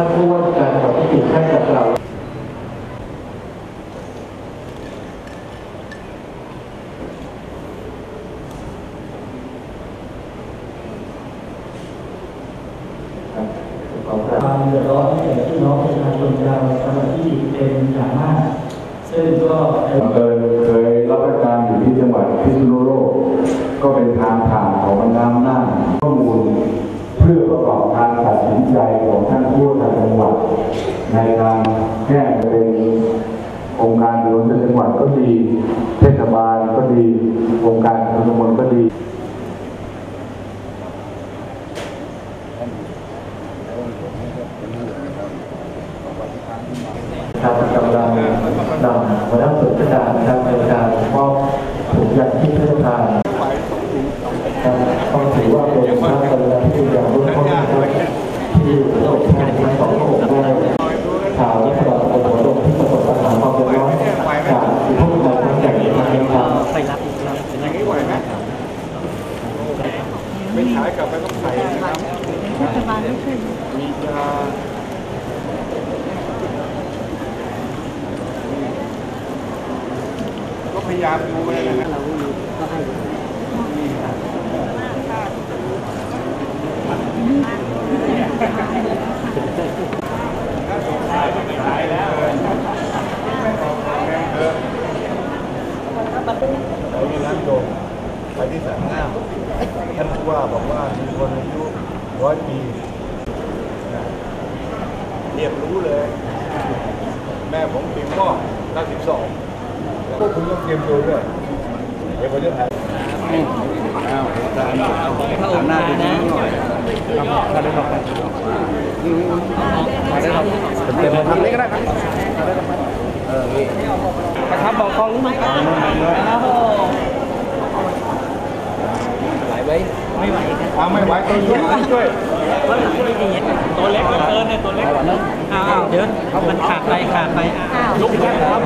ท่านผู้ว่าการจังหวัดพิจิตรท่านจะกล่าวของความเดือดร้อนให้แก่พี่น้องประชาชนชาวจังหวัดที่เป็นอย่างมาก ซึ่งก็เคยเคยรับราชการอยู่ที่จังหวัดพิษณุโลก ก็เป็นทางผ่านของบรรดา ผู้ว่าจังหวัดในการแก้ประเด็นองค์การบริหารจังหวัดก็ดี เทศบาลก็ดี องค์การขนส่งก็ดีครับกำลังนำหัวหน้าส่วนราชการนะครับในการมอบถุงยางที่เพื่อทานครับต้องถือว่าเป็นพระกรุณาธิคุณอย่างรุ่นพ่อนะครับที่พระองค์ท่านทั้งสองพระองค์ได้ข่าวและสำหรับองค์หัวลงที่ประสบปัญหาความเดือดร้อนจากอุทกภัยทั้งใหญ่นะครับ ไปรับอีกรอบเป็นยังไงไหวไหม ไม่ใช้กลับไปต้องใส่นะครับรัฐบาลไม่ช่วยก็พยายามดูเลยนะเราก็มีก็ให้เราอยู่ร้านโดม ไปที่สามห้าท่านผู้ว่าบอกว่ามีคนอายุร้อยปีเรียบรู้เลย แม่ผมปีพ่อ92พวกคุณต้องเตรียมตัวด้วยเดี๋ยวผมจะถ่ายพระองค์หน้าดูนี้หน่อยเดี๋ยวผมทำนี้ก็ได้ครับเออประทับบอกกองรู้ไหมครับไหวไหมไม่ ไม่ไหวตัวช่วยช่วยตัวเล็กเลือเกินเนี่ยตัวเล็กอ้าวเดี๋ยวมันขาดไปขาดไปลุกขึ้นครับ